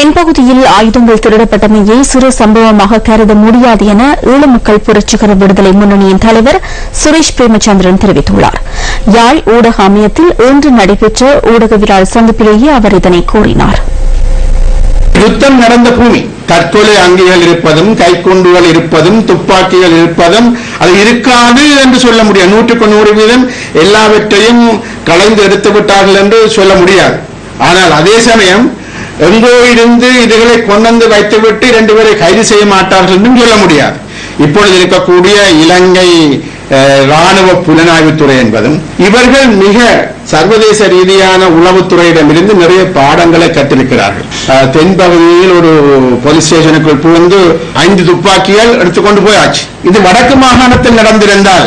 தென்பகுதியில் ஆயுதங்கள் திருடப்பட்டமையை சிறு சம்பவமாக கருத முடியாது என ஈழமக்கள் புரட்சிகர விடுதலை முன்னணியின் தலைவர் சுரேஷ் பிரேமச்சந்திரன் தெரிவித்துள்ளார். யாழ் ஊடக அமையத்தில் இன்று நடைபெற்ற ஊடகவியலாளர் சந்திப்பிலேயே அவர் இதனை கூறினார். யுத்தம் நடந்த பூமி தற்கொலை அங்கிகள் இருப்பதும் கைக்குண்டுகள் இருப்பதும் துப்பாக்கிகள் இருப்பதும் அது இருக்காது என்று சொல்ல முடியாது. நூற்றுக்கு நூறு வீதம் எல்லாவற்றையும் கலைந்து எடுத்து விட்டார்கள் என்று சொல்ல முடியாது. ஆனால் அதே சமயம் எங்கோ இருந்து இதுகளை கொண்டு வைத்துவிட்டு இரண்டு பேரை கைது செய்ய மாட்டார்கள் என்றும் சொல்ல முடியாது. இப்பொழுது இருக்கக்கூடிய இலங்கை அஹ், ராணுவ புலனாய்வுத்துறை என்பதும் இவர்கள் மிக சர்வதேச ரீதியான உளவுத்துறையிடமிருந்து நிறைய பாடங்களை கற்றிருக்கிறார்கள். தென்பகுதியில் ஒரு போலீஸ் ஸ்டேஷனுக்குள் புகுந்து ஐந்து துப்பாக்கிகள் எடுத்துக்கொண்டு போயாச்சு. இது வடக்கு மாகாணத்தில் நடந்திருந்தால்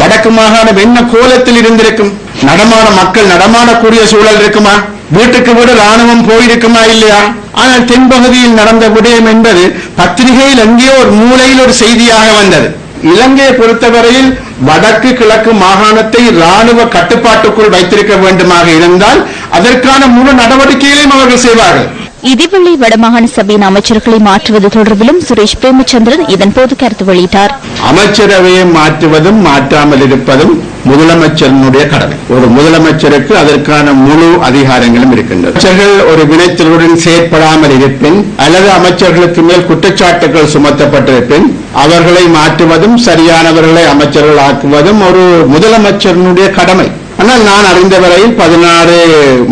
வடக்கு மாகாணம் என்ன கோலத்தில் இருந்திருக்கும்? நடமான மக்கள் நடமாடக்கூடிய சூழல் இருக்குமா? வீட்டுக்கு வீடு ராணுவம் போயிருக்குமா இல்லையா? ஆனால் தென்பகுதியில் நடந்த விடயம் என்பது பத்திரிகையில் எங்கேயோ ஒரு மூலையில் ஒரு செய்தியாக வந்தது. இலங்கையை பொறுத்தவரையில் வடக்கு கிழக்கு மாகாணத்தை ராணுவ கட்டுப்பாட்டுக்குள் வைத்திருக்க வேண்டுமாக இருந்தால் அதற்கான முழு நடவடிக்கைகளையும் அவர்கள் செய்வார்கள். இதேவேளை வடமாகாண சபையின் அமைச்சர்களை மாற்றுவது தொடர்பிலும் சுரேஷ் பிரேமச்சந்திரன் இதன்போது கருத்து வெளியிட்டார். அமைச்சரவையை மாற்றுவதும் மாற்றாமல் இருப்பதும் முதலமைச்சரினுடைய கடமை. ஒரு முதலமைச்சருக்கு அதற்கான முழு அதிகாரங்களும் இருக்கின்றது. அமைச்சர்கள் ஒரு வினைத்திறனுடன் செயற்படாமல் இருப்பின் அல்லது அமைச்சர்களுக்கு மேல் குற்றச்சாட்டுகள் சுமத்தப்பட்டிருப்பின் அவர்களை மாற்றுவதும் சரியானவர்களை அமைச்சர்கள் ஆக்குவதும் ஒரு முதலமைச்சரினுடைய கடமை. ஆனால் நான் அறிந்த வரையில் பதினாறு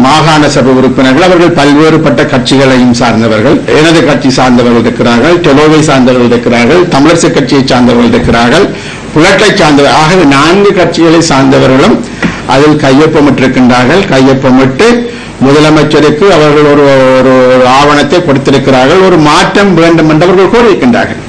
மாகாண சபை உறுப்பினர்கள் அவர்கள் பல்வேறுபட்ட கட்சிகளையும் சார்ந்தவர்கள் எனது கட்சி சார்ந்தவர்கள் இருக்கிறார்கள் டெலோவை சார்ந்தவர்கள் இருக்கிறார்கள் தமிழரசு கட்சியை சார்ந்தவர்கள் இருக்கிறார்கள் புலட்டை சார்ந்தவர் ஆகவே நான்கு கட்சிகளை சார்ந்தவர்களும் அதில் கையொப்பமிட்டிருக்கின்றார்கள். கையொப்பமிட்டு முதலமைச்சருக்கு அவர்கள் ஒரு ஒரு ஆவணத்தை கொடுத்திருக்கிறார்கள். ஒரு மாற்றம் வேண்டும் என்று அவர்கள் கோரியிருக்கின்றார்கள்.